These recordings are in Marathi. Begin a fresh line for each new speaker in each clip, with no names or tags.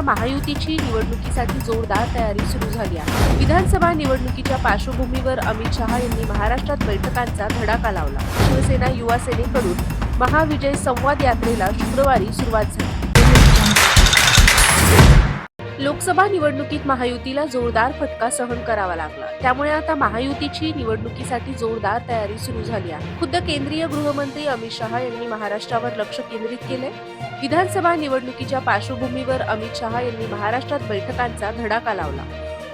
आता महायुतीची निवडणुकीसाठी जोरदार तयारी सुरू झाली आहे. विधानसभा निवडणुकीच्या पार्श्वभूमीवर अमित शहा यांनी महाराष्ट्रात बैठकांचा धडाका लावला. शिवसेना युवा सेनेकडून महाविजय संवाद यात्रेला शुक्रवारी सुरुवात झाली. लोकसभा निवडणुकीत महायुतीला जोरदार फटका सहन करावा लागला. त्यामुळे आता महायुतीची निवडणुकीसाठी जोरदार तयारी सुरू झाली आहे. खुद्द केंद्रीय गृहमंत्री अमित शहा यांनी महाराष्ट्रावर लक्ष केंद्रित केले. विधानसभा निवडणुकीच्या पार्श्वभूमीवर अमित शहा यांनी महाराष्ट्रात बैठकांचा धडाका लावला.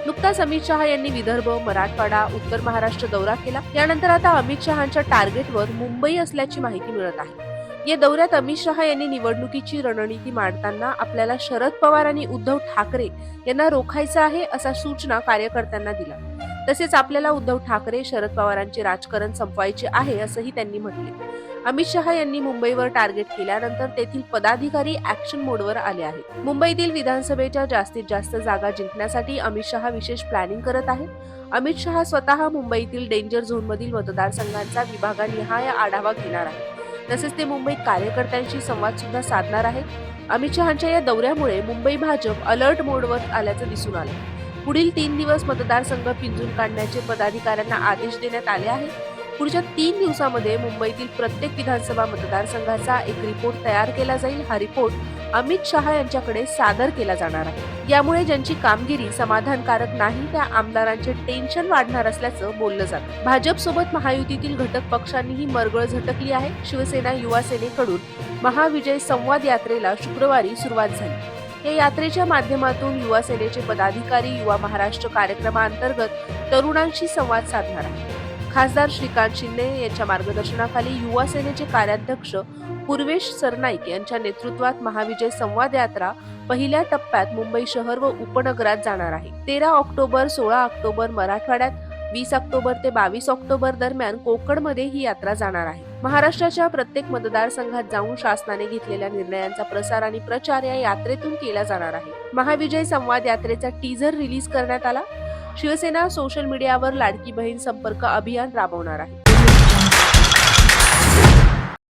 नुकताच अमित शहा यांनी विदर्भ मराठवाडा उत्तर महाराष्ट्र दौरा केला. यानंतर आता अमित शहांच्या टार्गेटवर मुंबई असल्याची माहिती मिळत आहे. या दौऱ्यात अमित शहा यांनी निवडणुकीची रणनीती मांडताना आपल्याला शरद पवार आणि उद्धव ठाकरे यांना रोखायचं आहे असा सूचना कार्यकर्त्यांना दिला. तसेच आपल्याला उद्धव ठाकरे शरद पवारांचे राजकारण संपवायचे आहे असंही त्यांनी म्हटले. अमित शहा यांनी मुंबईवर टार्गेट केल्यानंतर तेथील पदाधिकारी ऍक्शन मोडवर आले आहेत. मुंबईतील विधानसभेच्या जास्तीत जास्त जागा जिंकण्यासाठी अमित शहा विशेष प्लॅनिंग करत आहेत. अमित शहा स्वतः मुंबईतील डेंजर झोनमधील मतदारसंघांचा विभागानिहाय आढावा घेणार आहेत. तसेच ते मुंबईत कार्यकर्त्यांशी संवाद सुद्धा साधणार आहेत. अमित शहांच्या या दौऱ्यामुळे मुंबई भाजप अलर्ट मोडवर आल्याचं दिसून आलं. पुढील तीन दिवस मतदारसंघ पिंजून काढण्याचे पदाधिकाऱ्यांना आदेश देण्यात आले आहेत. पुढच्या तीन दिवसामध्ये मुंबईतील प्रत्येक विधानसभा मतदारसंघाचा एक रिपोर्ट तयार केला जाईल. हा रिपोर्ट अमित शहा यांच्याकडे सादर केला जाणार आहे. यामुळे ज्यांची कामगिरी समाधानकारक नाही त्या आमदारांचे टेन्शन वाढणार असल्याचं बोललं जातं. भाजप सोबत महायुतीतील घटक पक्षांनीही मरगळ झटकली आहे. शिवसेना युवा सेनेकडून महाविजय संवाद यात्रेला शुक्रवारी सुरुवात झाली. या यात्रेच्या माध्यमातून युवा सेनेचे पदाधिकारी युवा महाराष्ट्र कार्यक्रमाअंतर्गत तरुणांशी संवाद साधणार आहे खासदार श्रीकांत शिंदे यांच्या मार्गदर्शनाखाली युवा सेनेचे कार्याध्यक्ष पूर्वेश सरनाईक यांच्या नेतृत्वात महाविजय संवाद यात्रा पहिल्या टप्प्यात मुंबई शहर व उपनगरात जाणार आहे. तेरा ऑक्टोबर सोळा ऑक्टोबर मराठवाड्यात वीस ऑक्टोबर ते बावीस ऑक्टोबर दरम्यान कोकणमध्ये ही यात्रा जाणार आहे. महाराष्ट्राच्या प्रत्येक मतदारसंघात जाऊन शासनाने घेतलेल्या निर्णयांचा प्रसार आणि प्रचार या यात्रेतून केला जाणार आहे. महाविजय संवाद यात्रेचा टीझर रिलीज करण्यात आला. शिवसेना सोशल मीडियावर लाडकी बहीण संपर्क अभियान राबवणार आहे.